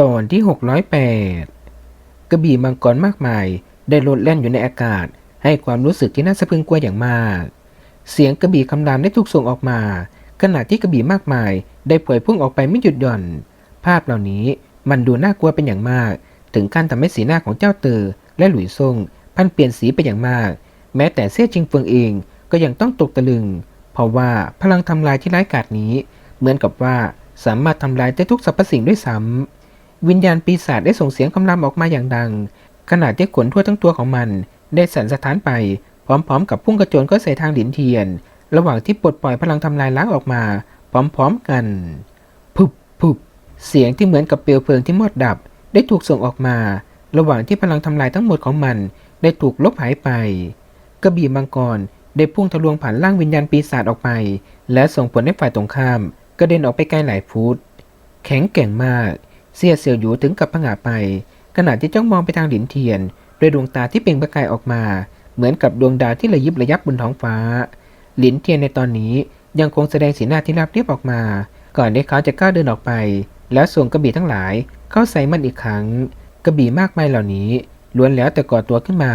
ตอนที่ 608 กระบี่มังกรมากมาย ได้โลดแล่นอยู่ในอากาศ ให้ความรู้สึกที่น่าสะพรึงกลัวอย่างมาก เสียงกระบี่คำรามได้ถูกส่งออกมา ขณะที่กระบี่มากมาย ได้ป่วยพุ่งออกไปไม่หยุดหย่อน ภาพเหล่านี้มันดูน่ากลัวเป็นอย่างมาก ถึงขั้นทำให้สีหน้าของเจ้าเตอและหลุยซงพันเปลี่ยนสีไปอย่างมาก แม้แต่เซี่ยจิงเฟิงเองก็ยังต้องตกตะลึง เพราะว่าพลังทำลายที่ร้ายกาจนี้ เหมือนกับว่าสามารถทำลายได้ทุกสรรพสิ่งด้วยซ้ำ วิญญาณปีศาจได้ส่งเสียงคำรามออกมาอย่างดัง ขณะที่ขนทั่วทั้งตัวของมัน ได้สั่นสะท้านไป พร้อมๆ กับพุ่งกระโจนก็ใส่ทางหลินเทียน ระหว่างที่ปลดปล่อยพลังทำลายล้างออกมา พร้อมๆกัน พุบพุบเสียงที่เหมือนกับเปลวเพลิงที่มอดดับ ได้ถูกส่งออกมา ระหว่างที่พลังทำลายทั้งหมดของมัน ได้ถูกลบหายไป กระบี่มังกรได้พุ่งทะลวงผ่านร่างวิญญาณปีศาจออกไป และส่งผลให้ฝ่ายตรงข้ามกระเด็นออกไปไกลหลายฟุตแข็งแกร่งมาก เสียเสี่ยวหยูถึงกับผงาไป ขณะที่จ้องมองไปทางหลินเทียนด้วยดวงตาที่เปล่งประกายออกมา เหมือนกับดวงดาวที่ระยิบระยับบนท้องฟ้า หลินเทียนในตอนนี้ยังคงแสดงสีหน้าที่ราบเรียบออกมา ก่อนที่เขาจะก้าวเดินออกไป แล้วส่งกระบี่ทั้งหลายเข้าใส่มันอีกครั้ง กระบี่มากมายเหล่านี้ล้วนแล้วแต่ก่อตัวขึ้นมา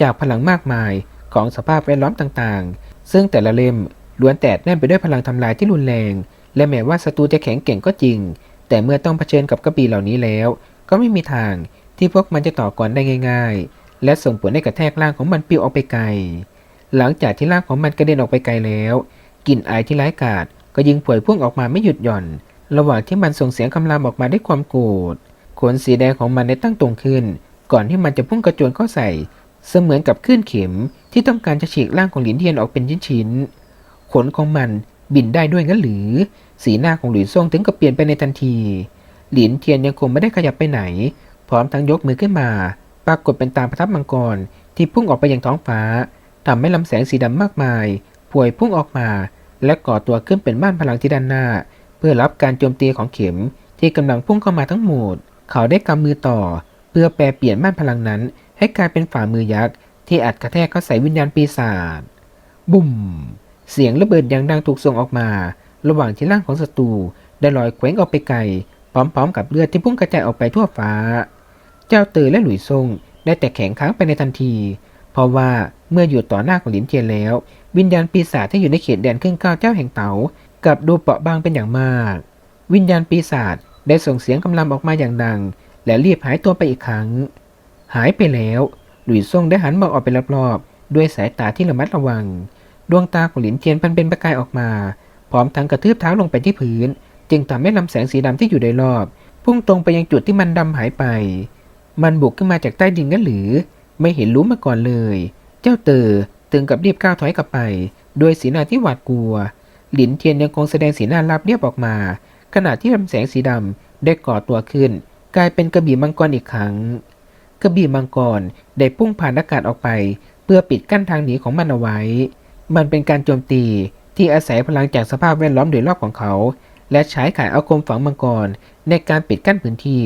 จากพลังมากมายของสภาพแวดล้อมต่างๆ ซึ่งแต่ละเล่มล้วนแต่แน่นไปด้วยพลังทำลายที่รุนแรง และแม้ว่าศัตรูจะแข็งแกร่งก็จริง แต่เมื่อต้องเผชิญกับกระบี่เหล่านี้แล้ว ก็ไม่มีทางที่พวกมันจะต่อกรได้ง่าย ๆ และส่งผลให้กระแทกร่างของมันปลิวออกไปไกล หลังจากที่ร่างของมันกระเด็นออกไปไกลแล้วกลิ่นอายที่ร้ายกาจก็ยิงผวยพุ่งออกมาไม่หยุดหย่อน ระหว่างที่มันส่งเสียงคำรามออกมาด้วยความโกรธขนสีแดงของมันได้ตั้งตรงขึ้น ก่อนที่มันจะพุ่งกระโจนเข้าใส่ เสมือนกับคลื่นเข็มที่ต้องการจะฉีกร่างของหลินเทียนออกเป็นชิ้นๆขนของมัน บินได้ด้วยงั้นหรือ สีหน้าของหลินซ่งถึงกับเปลี่ยนไปในทันที หลินเทียนยังคงไม่ได้ขยับไปไหน พร้อมทั้งยกมือขึ้นมา ปรากฏเป็นตาประทับมังกรที่พุ่งออกไปยังท้องฟ้าทำให้ลำแสงสีดำมากมายพวยพุ่งออกมา และก่อตัวขึ้นเป็นม่านพลังที่ด้านหน้า เพื่อรับการโจมตีของเข็มที่กำลังพุ่งเข้ามาทั้งหมด เขาได้กำมือต่อ เพื่อแปลเปลี่ยนม่านพลังนั้น ให้กลายเป็นฝ่ามือยักษ์ที่อัดกระแทกเข้าใส่วิญญาณปีศาจบุ่ม เสียงระเบิดอย่างดังถูกส่งออกมา ระหว่างที่ร่างของศัตรูได้ลอยเคว้งออกไปไกล พร้อมๆ กับเลือดที่พุ่งกระจายออกไปทั่วฟ้า เจ้าเตอและหลุยซงได้แต่แข็งค้างไปในทันที เพราะว่าเมื่ออยู่ต่อหน้าของหลินเทียนแล้ว วิญญาณปีศาจที่อยู่ในเขตแดนครึ่งก้าวเจ้าแห่งเต๋ากลับดูเปราะบางเป็นอย่างมาก วิญญาณปีศาจได้ส่งเสียงกำลังออกมาอย่างดัง และรีบหายตัวไปอีกครั้ง หายไปแล้ว หลุยซ่งได้หันมองออกไปรอบๆด้วยสายตาที่ระมัดระวัง ดวงตาของหลินเทียนพันเป็นประกายออกมา พร้อมทั้งกระทืบเท้าลงไปที่พื้น จึงทำให้ลำแสงสีดำที่อยู่โดยรอบ พุ่งตรงไปยังจุดที่มันดำหายไป มันบุกขึ้นมาจากใต้ดินกันหรือ ไม่เห็นรู้มาก่อนเลย เจ้าเตอตึงกับรีบก้าวถอยกลับไป โดยสีหน้าที่หวาดกลัว หลินเทียนยังคงแสดงสีหน้าราบเรียบออกมา ขณะที่ลำแสงสีดำได้ก่อตัวขึ้น กลายเป็นกระบี่มังกรอีกครั้ง กระบี่มังกรได้พุ่งผ่านอากาศออกไป เพื่อปิดกั้นทางหนีของมันเอาไว้ มันเป็นการโจมตีที่อาศัยพลังจากสภาพแวดล้อมโดยรอบของเขา และใช้ขายอาคมฝังมังกรในการปิดกั้นพื้นที่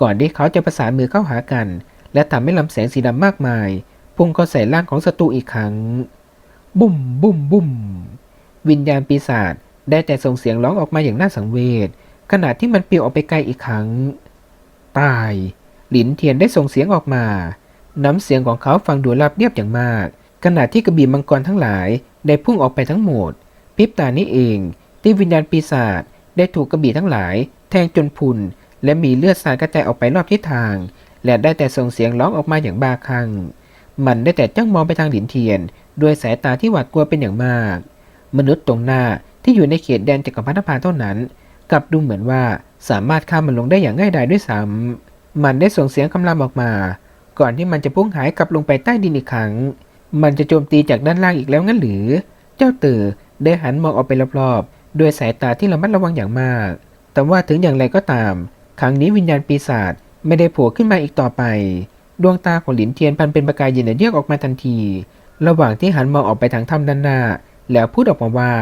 ก่อนที่เขาจะประสานมือเข้าหากัน และทำให้ลำแสงสีดำมากมาย พุ่งเข้าใส่ร่างของศัตรูอีกครั้ง บุ่มบุ่มบุ่มวิญญาณปีศาจได้แต่ส่งเสียงร้องออกมาอย่างน่าสังเวชขณะที่มันปลิวออกไปไกลอีกครั้ง ตาย หลินเทียนได้ส่งเสียงออกมา น้ำเสียงของเขาฟังดูราบเรียบอย่างมาก ขณะที่กระบี่มังกรทั้งหลายได้พุ่งออกไปทั้งหมดพิบตานี้เองที่วิญญาณปีศาจได้ถูกกระบี่ทั้งหลาย แทงจนพุนและมีเลือดสาดกระจายออกไปรอบทิศทาง และได้แต่ส่งเสียงร้องออกมาอย่างบ้าคลั่งมันได้แต่จ้องมองไปทางหลินเทียนด้วยสายตาที่หวาดกลัวเป็นอย่างมาก มนุษย์ตรงหน้าที่อยู่ในเขตแดนจักรพรรดิพาเท่านั้นกลับดูเหมือนว่าสามารถข้ามมันลงได้อย่างง่ายดายด้วยซ้ำมันได้ส่งเสียงคำรามออกมา ก่อนที่มันจะพุ่งหายกลับลงไปใต้ดินอีกครั้ง มันจะโจมตีจากด้านล่างอีกแล้วงั้นหรือ เจ้าเต๋อได้หันมองออกไปรอบๆ ด้วยสายตาที่ระมัดระวังอย่างมาก แต่ว่าถึงอย่างไรก็ตาม ครั้งนี้วิญญาณปีศาจไม่ได้โผล่ขึ้นมาอีกต่อไป ดวงตาของหลินเทียนพันเป็นประกายเย็นเยือกออกมาทันที ระหว่างที่หันมองออกไปทางถ้ำด้านหน้า แล้วพูดออกมาว่า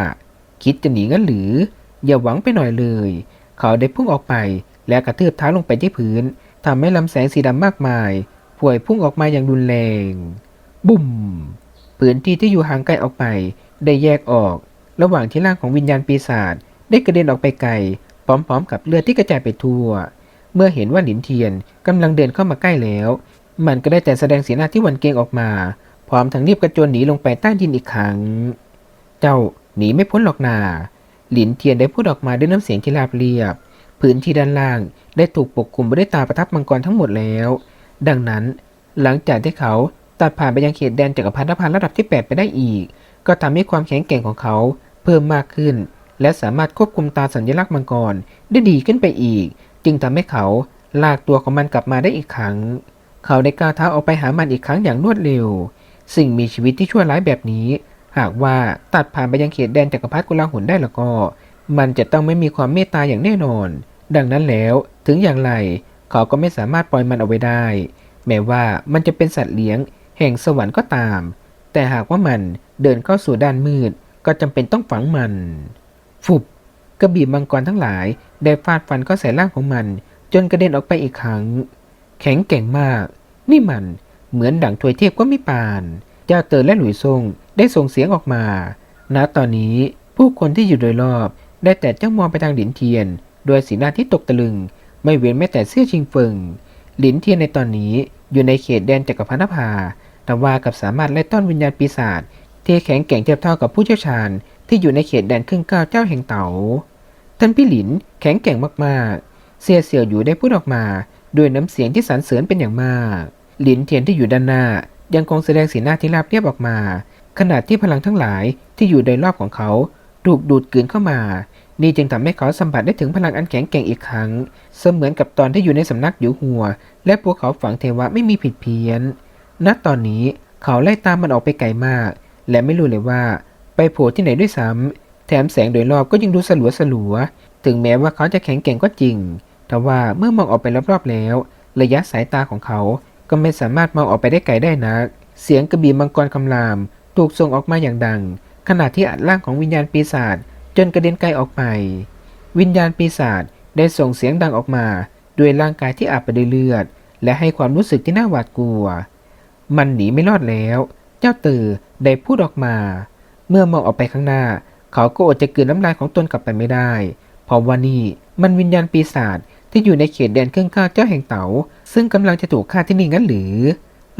คิดจะหนีงั้นหรือ อย่าหวังไปหน่อยเลย เขาได้พุ่งออกไปและกระทืบเท้าลงไปที่พื้นทำให้ลำแสงสีดำมากมายพวยพุ่งออกมาอย่างรุนแรง บุ่มพื้นที่ที่อยู่ห่างไกลออกไป ได้แยกออก ระหว่างที่ร่างของวิญญาณปีศาจได้กระเด็นออกไปไกล พร้อมๆ กับเลือดที่กระจายไปทั่ว เมื่อเห็นว่าหลินเทียนกำลังเดินเข้ามาใกล้แล้ว มันก็ได้แต่แสดงสีหน้าที่หวั่นเกรงออกมา พร้อมทั้งรีบกระโจนหนีลงไปใต้ดินอีกครั้ง เจ้าหนีไม่พ้นหรอกนาหลินเทียนได้พูดออกมาด้วยน้ำเสียงที่ราบเรียบ พื้นที่ด้านล่างได้ถูกปกคลุมไปด้วยตาประทับมังกรทั้งหมดแล้ว ดังนั้น หลังจากที่เขา ตัดผ่านไปยังเขตแดนจักรพรรดิพันธ์ระดับที่ 8 ไปได้อีก ก็ทำให้ความแข็งแกร่งของเขาเพิ่มมากขึ้น และสามารถควบคุมตาสัญลักษณ์มังกรได้ดีขึ้นไปอีก จึงทำให้เขาลากตัวของมันกลับมาได้อีกครั้ง เขาได้ก้าวเท้าออกไปหามันอีกครั้งอย่างรวดเร็ว สิ่งมีชีวิตที่ชั่วร้ายแบบนี้ หากว่าตัดผ่านไปยังเขตแดนจักรพรรดิกุลาหุนได้แล้วก็ มันจะต้องไม่มีความเมตตาอย่างแน่นอน ดังนั้นแล้วถึงอย่างไร เขาก็ไม่สามารถปล่อยมันเอาไว้ได้ แม้ว่ามันจะเป็นสัตว์เลี้ยง แห่งสวรรค์ก็ตาม แต่หากว่ามันเดินเข้าสู่ด้านมืด ก็จำเป็นต้องฝังมัน ฟุบกระบี่มังกรทั้งหลายได้ฟาดฟันเข้าใส่ร่างของมัน จนกระเด็นออกไปอีกครั้ง แข็งแกร่งมาก นี่มันเหมือนดั่งถวยเทพก็ไม่ปาน เจ้าเตอและหลุยซงได้ส่งเสียงออกมา ณ ตอนนี้ผู้คนที่อยู่โดยรอบ ได้แต่จ้องมองไปทางหลินเทียน โดยสีหน้าที่ตกตะลึง ไม่เว้นแม้แต่เสื้อชิงเฟิง หลินเทียนในตอนนี้อยู่ในเขตแดนจักรพรรดิภา แต่ว่ากับสามารถไล่ต้อนวิญญาณปีศาจที่แข็งแกร่งเทียบเท่ากับผู้เชี่ยวชาญ ที่อยู่ในเขตแดนครึ่งก้าวเจ้าแห่งเต๋าท่านพี่หลินแข็งแกร่งมากๆ เสียเสี่ยวอยู่ได้พูดออกมา ด้วยน้ำเสียงที่สรรเสริญเป็นอย่างมาก หลินเทียนที่อยู่ด้านหน้า ยังคงแสดงสีหน้าที่ราบเรียบออกมา ขณะที่พลังทั้งหลายที่อยู่โดยรอบของเขาถูกดูดกลืนเข้ามา นี่จึงทำให้เขาสัมผัสได้ถึงพลังอันแข็งแกร่งอีกครั้ง เสมือนกับตอนที่อยู่ในสำนักอยู่หัว และพวกเขาฝังเทวะไม่มีผิดเพี้ยน ณตอนนี้เขาไล่ตามมันออกไปไกลมาก และไม่รู้เลยว่า ไปโผล่ที่ไหนด้วยซ้ำแถมแสงโดยรอบก็ยังดูสลัวสลัว ถึงแม้ว่าเขาจะแข็งแกร่งก็จริง แต่ว่าเมื่อมองออกไปรอบๆแล้ว ระยะสายตาของเขาก็ไม่สามารถมองออกไปได้ไกลได้นัก เสียงกระบี่มังกรคำราม ถูกส่งออกมาอย่างดัง ขณะที่อัดร่างของวิญญาณปีศาจจนกระเด็นไกลออกไป วิญญาณปีศาจได้ส่งเสียงดังออกมา ด้วยร่างกายที่อาบไปด้วยเลือด และให้ความรู้สึกที่น่าหวาดกลัว มันหนีไม่รอดแล้ว เจ้าตือได้พูดออกมา เมื่อมองออกไปข้างหน้า เขาก็อดจะกลืนน้ำลายของตนกลับไปไม่ได้ เพราะว่านี่มันวิญญาณปีศาจที่อยู่ในเขตแดนเครื่องข้าเจ้าแห่งเต๋า ซึ่งกำลังจะถูกฆ่าที่นี่งั้นหรือ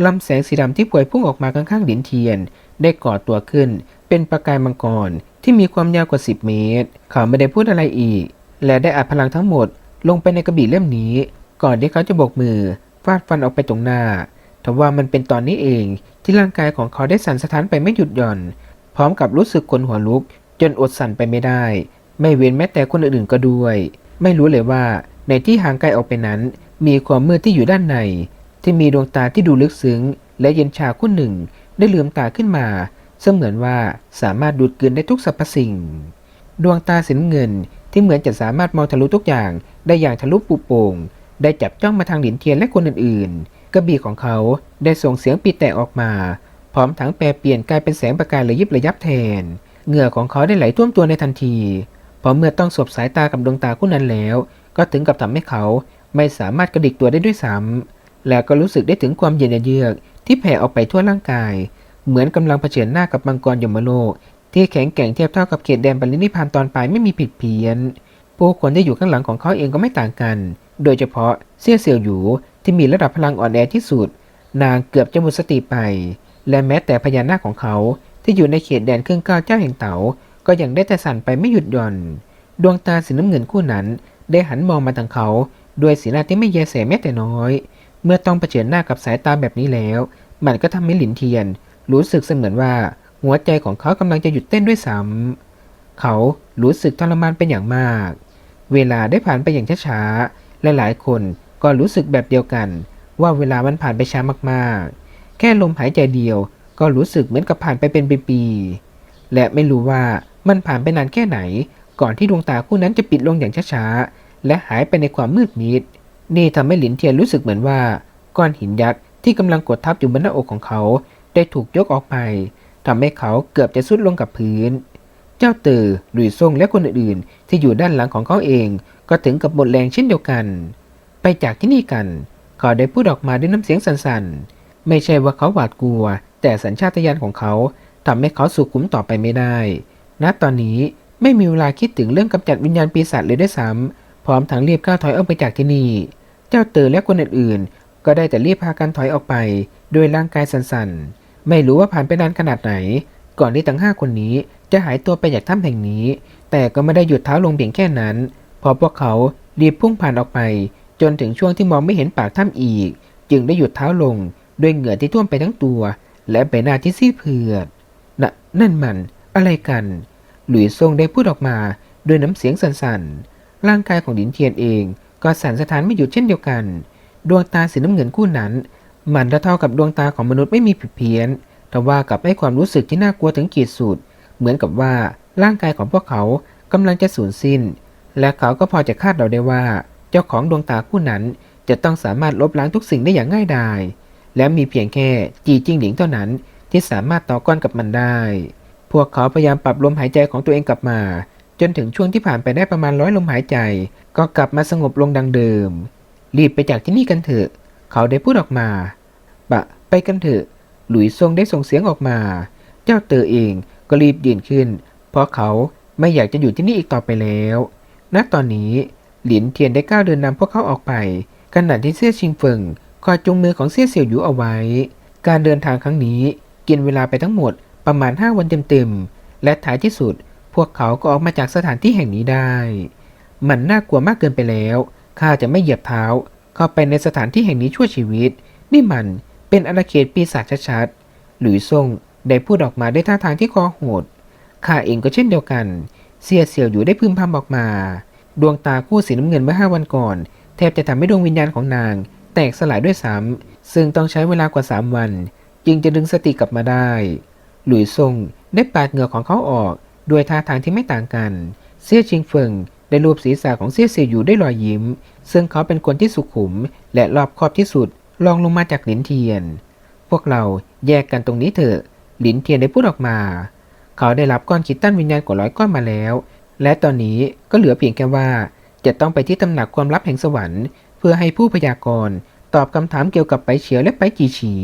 ลำแสงสีดำที่พวยพุ่งออกมาข้างๆดินเทียน ได้ก่อตัวขึ้น เป็นประกายมังกรที่มีความยาวกว่า 10 เมตร เขาไม่ได้พูดอะไรอีก และได้อัดพลังทั้งหมดลงไปในกระบี่เล่มนี้ ก่อนที่เขาจะโบกมือฟาดฟันออกไปตรงหน้า ทว่ามันเป็นตอนนี้เองที่ร่างกายของเขาได้สั่นสะท้านไปไม่หยุดหย่อน พร้อมกับรู้สึกขนหัวลุก จนอดสั่นไปไม่ได้ ไม่เว้นแม้แต่คนอื่นๆก็ด้วย ไม่รู้เลยว่าในที่ห่างไกลออกไปนั้น มีความมืดที่อยู่ด้านใน ที่มีดวงตาที่ดูลึกซึ้ง และเย็นชาคู่หนึ่ง ได้ลืมตาขึ้นมา เสมือนว่าสามารถดูดกลืนได้ทุกสรรพสิ่ง ดวงตาสีน้ำเงินที่เหมือนจะสามารถมองทะลุทุกอย่าง ได้อย่างทะลุปุโป่งได้จับจ้องมาทางหลินเทียนและคนอื่นๆ กระบี่ของเขาได้ส่งเสียงปีแตกออกมา พร้อมทั้งแปลเปลี่ยนกลายเป็นแสงประกายระยิบระยับแทน เหงื่อของเขาได้ไหลท่วมตัวในทันที พอเมื่อต้องสบสายตากับดวงตาคู่นั้นแล้ว ก็ถึงกับทำให้เขาไม่สามารถกระดิกตัวได้ด้วยซ้ำและก็รู้สึกได้ถึงความเย็นเยือกที่แผ่ออกไปทั่วร่างกาย เหมือนกำลังเผชิญหน้ากับมังกรยมโลก ที่แข็งแกร่งเทียบเท่ากับเขตแดนปรินิพานตอนปลายไม่มีผิดเพี้ยนผู้คนที่อยู่ข้างหลังของเขาเองก็ไม่ต่างกัน โดยเฉพาะเซี่ยเซียวหยู ที่มีระดับพลังอ่อนแอที่สุด นางเกือบจะหมดสติไป และแม้แต่พญานาคของเขาที่อยู่ในเขตแดนเครื่องก้าวเจ้าแห่งเต๋าก็ยังได้แต่สั่นไปไม่หยุดหย่อน ดวงตาสีน้ำเงินคู่นั้น ได้หันมองมาทางเขาด้วยสีหน้าที่ไม่แยแสแม้แต่น้อย เมื่อต้องเผชิญหน้ากับสายตาแบบนี้แล้ว มันก็ทำให้หลินเทียน รู้สึกเสมือนว่าหัวใจของเขากำลังจะหยุดเต้นด้วยซ้ำเขารู้สึกทรมานเป็นอย่างมาก เวลาได้ผ่านไปอย่างช้าๆและหลายคน ก็รู้สึกแบบเดียวกัน ว่าเวลามันผ่านไปช้ามากๆ แค่ลมหายใจเดียวก็รู้สึกเหมือนกับผ่านไปเป็นปีๆ และไม่รู้ว่ามันผ่านไปนานแค่ไหน ก่อนที่ดวงตาคู่นั้นจะปิดลงอย่างช้าๆ และหายไปในความมืดมิด นี่ทำให้หลินเทียนรู้สึกเหมือนว่า ก้อนหินยักษ์ที่กำลังกดทับอยู่บนหน้าอกของเขา ได้ถูกยกออกไปทำให้เขาเกือบจะสุดลงกับพื้น เจ้าเตอหลุยซ่งและคนอื่นๆ ที่อยู่ด้านหลังของเขาเอง ก็ถึงกับหมดแรงเช่นเดียวกัน ไปจากที่นี่กันเขาได้พูดออกมาด้วยน้ำเสียงสั่นๆ ไม่ใช่ว่าเขาหวาดกลัว แต่สัญชาตญาณของเขาทำให้เขาสุขุมต่อไปไม่ได้ ณ ตอนนี้ไม่มีเวลาคิดถึงเรื่องกำจัดวิญญาณปีศาจเลยด้วยซ้ำพร้อมทั้งรีบก้าวถอยออกไปจากที่นี่ เจ้าเตอและคนอื่นๆ ก็ได้แต่รีบพากันถอยออกไปโดยร่างกายสั่นๆ ไม่รู้ว่าผ่านไปนานขนาดไหน ก่อนที่ทั้งห้าคนนี้จะหายตัวไปจากถ้ำแห่งนี้ แต่ก็ไม่ได้หยุดเท้าลงเพียงแค่นั้นพราะพวกเขารีบพุ่งผ่านออกไป จนถึงช่วงที่มองไม่เห็นปากถ้ำอีก จึงได้หยุดเท้าลงด้วยเหงื่อที่ท่วมไปทั้งตัว และใบหน้าที่ซีดเผือดน่ะนั่นมันอะไรกัน หลุยซงได้พูดออกมาด้วยน้ำเสียงสั่นๆ ร่างกายของดินเทียนเองก็สั่นสะท้านไม่หยุดเช่นเดียวกัน ดวงตาสีน้ำเงินคู่นั้น มันเท่ากับดวงตาของมนุษย์ไม่มีผิดเพี้ยนแต่ว่ากับให้ความรู้สึกที่น่ากลัวถึงขีดสุด เหมือนกับว่าร่างกายของพวกเขากำลังจะสูญสิ้น และเขาก็พอจะคาดเดาได้ว่า จ้าของดวงตาคู่นั้นจะต้องสามารถลบล้างทุกสิ่งได้อย่างง่ายดาย และมีเพียงแค่จีจิ้งหลิงเท่านั้นที่สามารถต่อกรกับมันได้ พวกเขาพยายามปรับลมหายใจของตัวเองกลับมา จนถึงช่วงที่ผ่านไปได้ประมาณร้อยลมหายใจ ก็กลับมาสงบลงดังเดิม รีบไปจากที่นี่กันเถอะ เขาได้พูดออกมาปะไปกันเถอะ หลุยซงได้ส่งเสียงออกมา เจ้าเตอเองก็รีบยืนขึ้น เพราะเขาไม่อยากจะอยู่ที่นี่อีกต่อไปแล้ว ณ ตอนนี้ หลินเทียนได้ก้าวเดินนำพวกเขาออกไปขณะที่เซี่ยชิงเฟิงคอยจุงมือของเซี่ยเสี่ยวหยูเอาไว้ การเดินทางครั้งนี้กินเวลาไปทั้งหมดประมาณ 5 วันเต็มๆ และท้ายที่สุด พวกเขาก็ออกมาจากสถานที่แห่งนี้ได้ มันน่ากลัวมากเกินไปแล้ว ข้าจะไม่เหยียบเท้า เข้าไปในสถานที่แห่งนี้ชั่วชีวิต นี่มันเป็นอาณาเขตปีศาจชัดๆ หลุยซ่งได้พูดออกมาด้วยท่าทางที่คอโหด ข้าเองก็เช่นเดียวกัน เสียเสี่ยวอยู่ได้พึมพำออกมา ดวงตาคู่สีน้ำเงินเมื่อห้าวันก่อน แทบจะทำให้ดวงวิญญาณของนาง แตกสลายด้วยซ้ำซึ่งต้องใช้เวลากว่าสามวัน จึงจะดึงสติกลับมาได้ หลุยซงได้ปาดเหงื่อของเขาออกด้วยท่าทางที่ไม่ต่างกัน เซี่ยชิงเฟิงได้รูปศีรษะของเซี่ยเสี่ยอยู่ได้รอยยิ้ม ซึ่งเขาเป็นคนที่สุขุม และรอบคอบที่สุดรองลงมาจากหลินเทียน พวกเราแยกกันตรงนี้เถอะ หลินเทียนได้พูดออกมา เขาได้รับก้อนคิดตั้นวิญญาณกว่าร้อยก้อนมาแล้ว และตอนนี้ก็เหลือเพียงแค่ว่า จะต้องไปที่ตำหนักความลับแห่งสวรรค์ เพื่อให้ผู้พยากรณ์ตอบคำถามเกี่ยวกับไปเฉียวและไปจีฉี